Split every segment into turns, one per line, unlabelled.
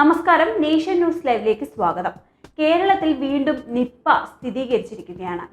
നമസ്കാരം nation news ലൈവിലേക്ക് സ്വാഗതം. കേരളത്തിൽ വീണ്ടും നിപ്പ സ്ഥിരീകരിച്ചിരിക്കുകയാണ്.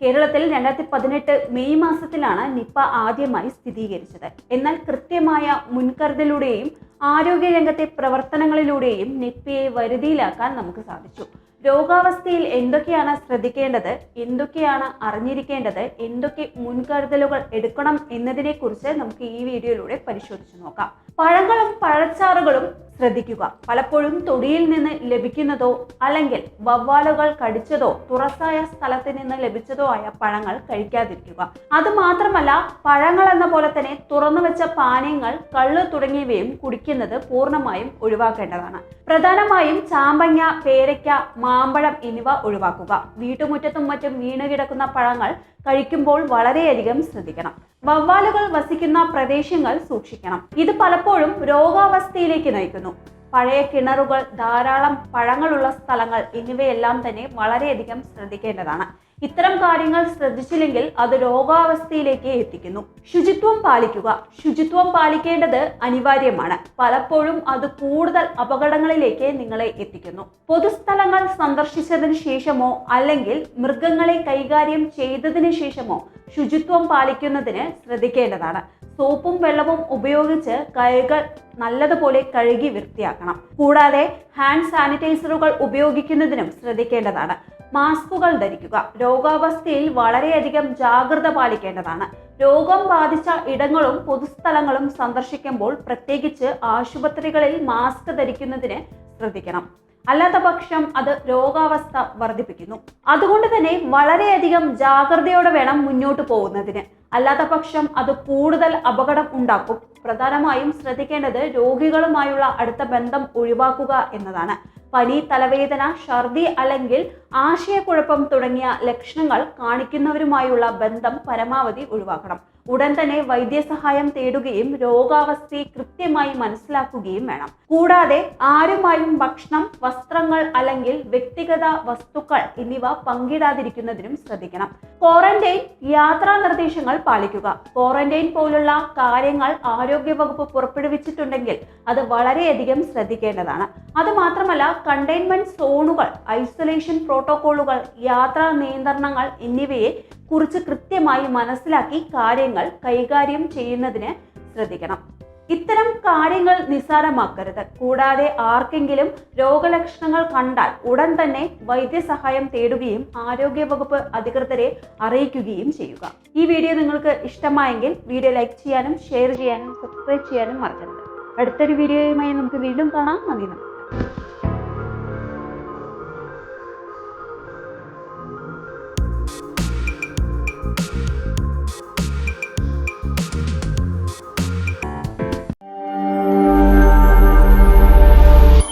കേരളത്തിൽ രണ്ടായിരത്തി പതിനെട്ട് മെയ് മാസത്തിലാണ് നിപ്പ ആദ്യമായി സ്ഥിരീകരിച്ചത്. എന്നാൽ കൃത്യമായ മുൻകരുതലൂടെയും ആരോഗ്യരംഗത്തെ പ്രവർത്തനങ്ങളിലൂടെയും നിപ്പയെ വരുതിയിലാക്കാൻ നമുക്ക് സാധിച്ചു. രോഗാവസ്ഥയിൽ എന്തൊക്കെയാണ് ശ്രദ്ധിക്കേണ്ടത് എന്തൊക്കെയാണ് അറിഞ്ഞിരിക്കേണ്ടത് എന്തൊക്കെ മുൻകരുതലുകൾ എടുക്കണം എന്നതിനെക്കുറിച്ച് നമുക്ക് ഈ വീഡിയോയിലൂടെ പരിശോധിച്ചു നോക്കാം. പഴങ്ങളും പഴച്ചാറുകളും ശ്രദ്ധിക്കുക. പലപ്പോഴും തൊടിയിൽ നിന്ന് ലഭിക്കുന്നതോ അല്ലെങ്കിൽ വവ്വാലുകൾ കടിച്ചതോ തുറസായ സ്ഥലത്ത് നിന്ന് ലഭിച്ചതോ ആയ പഴങ്ങൾ കഴിക്കാതിരിക്കുക. അത് മാത്രമല്ല പഴങ്ങൾ എന്ന പോലെ തന്നെ തുറന്നു വെച്ച പാനീയങ്ങൾ കള്ള് തുടങ്ങിയവയും കുടിക്കുന്നത് പൂർണമായും ഒഴിവാക്കേണ്ടതാണ്. പ്രധാനമായും ചാമ്പങ്ങ പേരയ്ക്ക മാമ്പഴം എന്നിവ ഒഴിവാക്കുക. വീട്ടുമുറ്റത്തും മറ്റും വീണ് കിടക്കുന്ന പഴങ്ങൾ കഴിക്കുമ്പോൾ വളരെയധികം ശ്രദ്ധിക്കണം. വവ്വാലുകൾ വസിക്കുന്ന പ്രദേശങ്ങൾ സൂക്ഷിക്കണം. ഇത് പലപ്പോഴും രോഗാവസ്ഥയിലേക്ക് നയിക്കുന്നു. പഴയ കിണറുകൾ ധാരാളം പഴങ്ങളുള്ള സ്ഥലങ്ങൾ എന്നിവയെല്ലാം തന്നെ വളരെയധികം ശ്രദ്ധിക്കേണ്ടതാണ്. ഇത്തരം കാര്യങ്ങൾ ശ്രദ്ധിച്ചില്ലെങ്കിൽ അത് രോഗാവസ്ഥയിലേക്ക് എത്തിക്കുന്നു. ശുചിത്വം പാലിക്കുക. ശുചിത്വം പാലിക്കേണ്ടത് അനിവാര്യമാണ്. പലപ്പോഴും അത് കൂടുതൽ അപകടങ്ങളിലേക്ക് നിങ്ങളെ എത്തിക്കുന്നു. പൊതുസ്ഥലങ്ങൾ സന്ദർശിച്ചതിന് ശേഷമോ അല്ലെങ്കിൽ മൃഗങ്ങളെ കൈകാര്യം ചെയ്തതിന് ശേഷമോ ശുചിത്വം പാലിക്കുന്നതിന് ശ്രദ്ധിക്കേണ്ടതാണ്. സോപ്പും വെള്ളവും ഉപയോഗിച്ച് കൈകൾ നല്ലതുപോലെ കഴുകി വൃത്തിയാക്കണം. കൂടാതെ ഹാൻഡ് സാനിറ്റൈസറുകൾ ഉപയോഗിക്കുന്നതിനും ശ്രദ്ധിക്കേണ്ടതാണ്. മാസ്കുകൾ ധരിക്കുക. രോഗാവസ്ഥയിൽ വളരെയധികം ജാഗ്രത പാലിക്കേണ്ടതാണ്. രോഗം ബാധിച്ച ഇടങ്ങളും പൊതുസ്ഥലങ്ങളും സന്ദർശിക്കുമ്പോൾ പ്രത്യേകിച്ച് ആശുപത്രികളിൽ മാസ്ക് ധരിക്കുന്നതിന് ശ്രദ്ധിക്കണം. അല്ലാത്ത പക്ഷം അത് രോഗാവസ്ഥ വർദ്ധിപ്പിക്കുന്നു. അതുകൊണ്ട് തന്നെ വളരെയധികം ജാഗ്രതയോടെ വേണം മുന്നോട്ട് പോകുന്നതിന്. അല്ലാത്ത പക്ഷം അത് കൂടുതൽ അപകടം ഉണ്ടാക്കും. പ്രധാനമായും ശ്രദ്ധിക്കേണ്ടത് രോഗികളുമായുള്ള അടുത്ത ബന്ധം ഒഴിവാക്കുക എന്നതാണ്. പനി തലവേദന ഛർദി അല്ലെങ്കിൽ ആശയക്കുഴപ്പം തുടങ്ങിയ ലക്ഷണങ്ങൾ കാണിക്കുന്നവരുമായുള്ള ബന്ധം പരമാവധി ഒഴിവാക്കണം. ഉടൻ തന്നെ വൈദ്യസഹായം തേടുകയും രോഗാവസ്ഥയെ കൃത്യമായി മനസ്സിലാക്കുകയും വേണം. കൂടാതെ ആരുമായും ഭക്ഷണം വസ്ത്രങ്ങൾ അല്ലെങ്കിൽ വ്യക്തിഗത വസ്തുക്കൾ എന്നിവ പങ്കിടാതിരിക്കുന്നതിനും ശ്രദ്ധിക്കണം. ക്വാറന്റൈൻ യാത്രാ നിർദ്ദേശങ്ങൾ പാലിക്കുക. ക്വാറന്റൈൻ പോലുള്ള കാര്യങ്ങൾ ആരോഗ്യവകുപ്പ് പുറപ്പെടുവിച്ചിട്ടുണ്ടെങ്കിൽ അത് വളരെയധികം ശ്രദ്ധിക്കേണ്ടതാണ്. അത് മാത്രമല്ല കണ്ടെയ്ൻമെന്റ് സോണുകൾ ഐസൊലേഷൻ പ്രോട്ടോകോളുകൾ യാത്രാ നിയന്ത്രണങ്ങൾ എന്നിവയെ കുറിച്ച് കൃത്യമായി മനസ്സിലാക്കി കാര്യങ്ങൾ കൈകാര്യം ചെയ്യുന്നതിന് ശ്രദ്ധിക്കണം. ഇത്തരം കാര്യങ്ങൾ നിസ്സാരമാക്കരുത്. കൂടാതെ ആർക്കെങ്കിലും രോഗലക്ഷണങ്ങൾ കണ്ടാൽ ഉടൻ തന്നെ വൈദ്യസഹായം തേടുകയും ആരോഗ്യവകുപ്പ് അധികൃതരെ അറിയിക്കുകയും ചെയ്യുക. ഈ വീഡിയോ നിങ്ങൾക്ക് ഇഷ്ടമായെങ്കിൽ വീഡിയോ ലൈക്ക് ചെയ്യാനും ഷെയർ ചെയ്യാനും സബ്സ്ക്രൈബ് ചെയ്യാനും മറക്കരുത്. അടുത്തൊരു വീഡിയോയുമായി നമുക്ക് വീണ്ടും കാണാം. നന്ദി നമസ്കാരം.